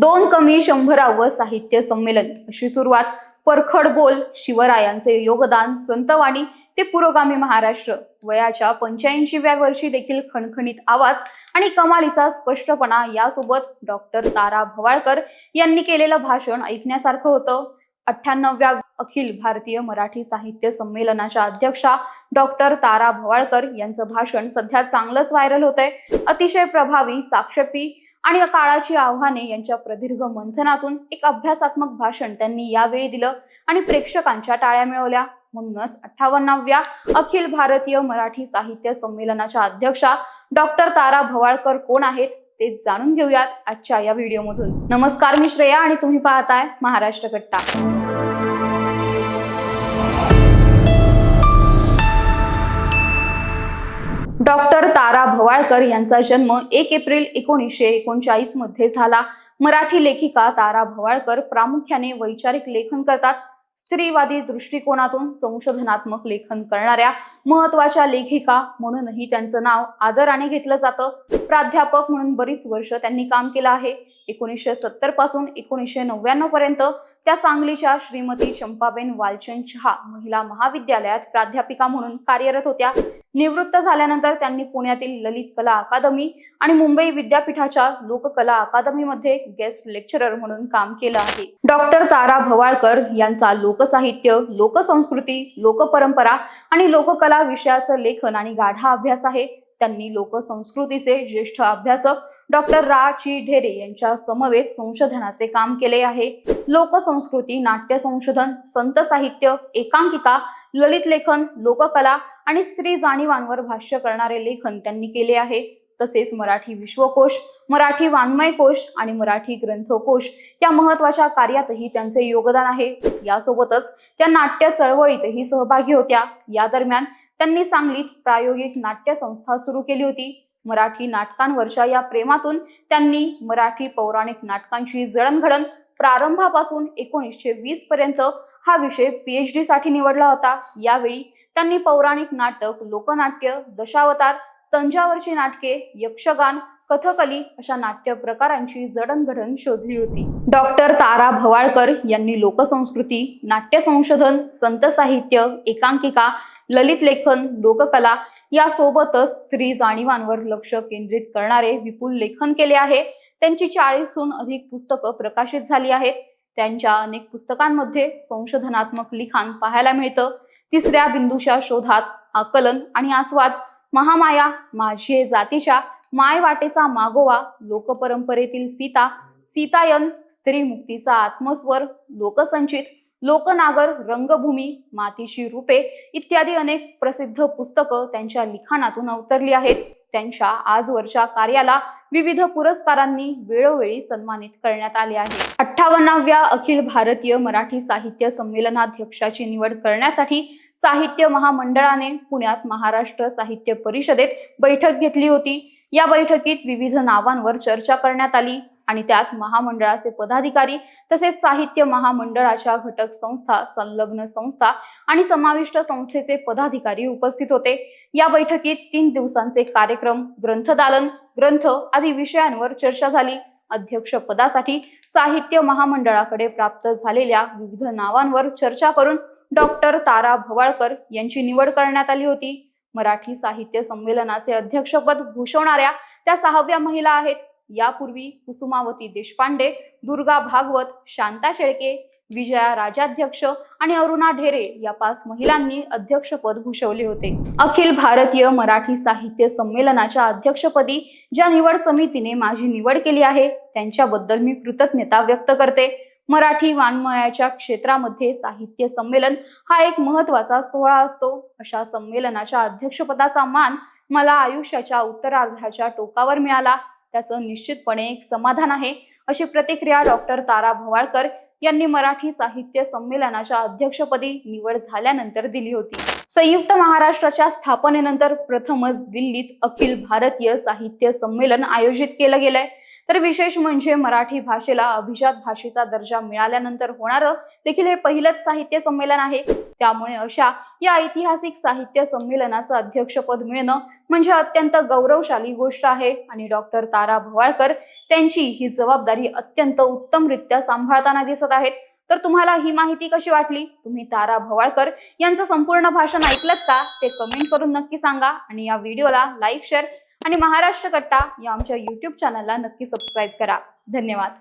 दोन कमी शंभरावं साहित्य संमेलन. अशी सुरुवात परखड बोल शिवरायांचे योगदान संतवाणी ते पुरोगामी महाराष्ट्र. वयाच्या पंच्याऐंशीव्या वर्षी देखील खणखणीत आवाज आणि कमालीचा स्पष्टपणा यासोबत डॉक्टर तारा भवाळकर यांनी केलेलं भाषण ऐकण्यासारखं होतं. अठ्ठ्याण्णव्या अखिल भारतीय मराठी साहित्य संमेलनाच्या अध्यक्षा डॉक्टर तारा भवाळकर यांचं भाषण सध्या चांगलंच व्हायरल होतंय. अतिशय प्रभावी साक्षेपी आणि या काळाची आव्हाने यांच्या प्रदीर्घ मंथनातून एक अभ्यासात्मक भाषण त्यांनी यावेळी दिलं आणि प्रेक्षकांच्या टाळ्या मिळवल्या. म्हणूनच अठ्ठावन्नाव्या अखिल भारतीय मराठी साहित्य संमेलनाच्या अध्यक्षा डॉक्टर तारा भवाळकर कोण आहेत ते जाणून घेऊयात आजच्या या व्हिडिओमधून. नमस्कार मी श्रेया आणि तुम्ही पाहताय महाराष्ट्र कट्टा तारा यांचा जन्म एक एप्रिल एकोणीसशे एकोणचाळीसमध्ये झाला. मराठी लेखिका तारा भवाळकर प्रामुख्याने वैचारिक लेखन करतात. स्त्रीवादी दृष्टिकोनातून संशोधनात्मक लेखन करणाऱ्या महत्त्वाच्या लेखिका म्हणूनही त्यांचं नाव आदराने घेतलं जातं. प्राध्यापक म्हणून बरीच वर्ष त्यांनी काम केलं आहे. एकोणीसशे सत्तरपासून एकोणीसशे नव्याण्णव पर्यंत त्या सांगलीच्या श्रीमती चंपाबेन वालचंद शहा महिला महाविद्यालयात प्राध्यापिका म्हणून कार्यरत होत्या. निवृत्त झाल्यानंतर त्यांनी पुण्यातील ललित कला अकादमी आणि मुंबई विद्यापीठाच्या लोककला अकादमीमध्ये गेस्ट लेक्चरर म्हणून काम केलं आहे. डॉक्टर तारा भवाळकर यांचा लोकसाहित्य लोकसंस्कृती लोकपरंपरा आणि लोककला विषयाचं लेखन आणि गाढा अभ्यास आहे. त्यांनी लोकसंस्कृतीचे ज्येष्ठ अभ्यासक डॉक्टर रा ची ढेरे यांच्या समवेत संशोधनाचे काम केले आहे. लोकसंस्कृती नाट्य संशोधन संत साहित्य एकांकिका ललित लेखन लोककला आणि स्त्री जाणीवांवर भाष्य करणारे लेखन त्यांनी केले आहे. तसेच मराठी विश्वकोश मराठी वाङ्मय कोश आणि मराठी ग्रंथकोश या महत्त्वाच्या कार्यातही त्यांचे योगदान आहे. यासोबतच त्या नाट्य चळवळीतही सहभागी होत्या. या दरम्यान त्यांनी सांगलीत प्रायोगिक नाट्य संस्था सुरू केली होती. मराठी नाटकांवरच्या या प्रेमातून त्यांनी मराठी पौराणिक नाटकांची जडणघडण प्रारंभापासून एकोणीसशे वीस पर्यंत हा विषय पीएच डी साठी निवडला होता. यावेळी त्यांनी पौराणिक नाटक लोकनाट्य दशावतार तंजावरची नाटके यक्षगान कथकली अशा नाट्य प्रकारांची जडणघडण शोधली होती. डॉक्टर तारा भवाळकर यांनी लोकसंस्कृती नाट्य संशोधन संत साहित्य एकांकिका ललित लेखन लोककला यासोबतच स्त्री जाणीवांवर लक्ष केंद्रित करणारे विपुल लेखन केले आहे. त्यांची चाळीसहून अधिक पुस्तकं प्रकाशित झाली आहेत. त्यांच्या अनेक पुस्तकांमध्ये संशोधनात्मक लिखाण पाहायला मिळतं. तिसऱ्या बिंदूच्या शोधात आकलन आणि आस्वाद. महामाया माझी जातीच्या माय वाटेचा मागोवा लोकपरंपरेतील सीता. सीतायन स्त्री मुक्तीचा आत्मस्वर लोकसंचित. लोकनागर रंगभूमी मातीची रूपे. इत्यादी अनेक प्रसिद्ध पुस्तकं त्यांच्या लिखाणातून अवतरली आहेत. त्यांच्या आजवरच्या कार्याला विविध पुरस्कारांनी वेळोवेळी सन्मानित करण्यात आले आहे. अठ्ठावन्नाव्या अखिल भारतीय मराठी साहित्य संमेलनाध्यक्षाची निवड करण्यासाठी साहित्य महामंडळाने पुण्यात महाराष्ट्र साहित्य परिषदेत बैठक घेतली होती. या बैठकीत विविध नावांवर चर्चा करण्यात आली आणि त्यात महामंडळाचे पदाधिकारी तसेच साहित्य महामंडळाच्या घटक संस्था संलग्न संस्था आणि समाविष्ट संस्थेचे पदाधिकारी उपस्थित होते. या बैठकीत तीन दिवसांचे कार्यक्रम ग्रंथदालन ग्रंथ आदी विषयांवर चर्चा झाली. अध्यक्ष पदासाठी साहित्य महामंडळाकडे प्राप्त झालेल्या विविध नावांवर चर्चा करून डॉक्टर तारा भवाळकर यांची निवड करण्यात आली होती. मराठी साहित्य संमेलनाचे अध्यक्षपद भूषवणाऱ्या त्या सहाव्या महिला आहेत. यापूर्वी कुसुमावती देशपांडे दुर्गा भागवत शांता शेळके विजया राजाध्यक्ष आणि अरुणा ढेरे या पाच महिलांनी अध्यक्षपद भूषवले होते. अखिल भारतीय मराठी साहित्य संमेलनाच्या अध्यक्षपदी ज्या निवड समितीने माझी निवड केली आहे त्यांच्याबद्दल मी कृतज्ञता व्यक्त करते. मराठी वाङ्मयाच्या क्षेत्रामध्ये साहित्य संमेलन हा एक महत्त्वाचा सोहळा असतो. अशा संमेलनाच्या अध्यक्षपदाचा मान मला आयुष्याच्या उत्तरार्धाच्या टोकावर मिळाला. त्याचं निश्चितपणे एक समाधान आहे अशी प्रतिक्रिया डॉक्टर तारा भवाळकर यांनी मराठी साहित्य संमेलनाच्या अध्यक्षपदी निवड झाल्यानंतर दिली होती. संयुक्त महाराष्ट्राच्या स्थापनेनंतर प्रथमच दिल्लीत अखिल भारतीय साहित्य संमेलन आयोजित केलं गेलंय. तर विशेष म्हणजे मराठी भाषेला अभिजात भाषेचा दर्जा मिळाल्यानंतर होणारं देखील हे पहिलंच साहित्य संमेलन आहे. त्यामुळे अशा या ऐतिहासिक साहित्य संमेलनाचं अध्यक्षपद मिळणं म्हणजे अत्यंत गौरवशाली गोष्ट आहे आणि डॉक्टर तारा भवाळकर त्यांची ही जबाबदारी अत्यंत उत्तमरित्या सांभाळताना दिसत आहेत. तर तुम्हाला ही माहिती कशी वाटली? तुम्ही तारा भवाळकर यांचं संपूर्ण भाषण ऐकलत का? ते कमेंट करून नक्की सांगा आणि या व्हिडिओला लाईक शेअर आणि महाराष्ट्र कट्टा या आमच्या यूट्यूब चॅनलला नक्की सबस्क्राईब करा. धन्यवाद.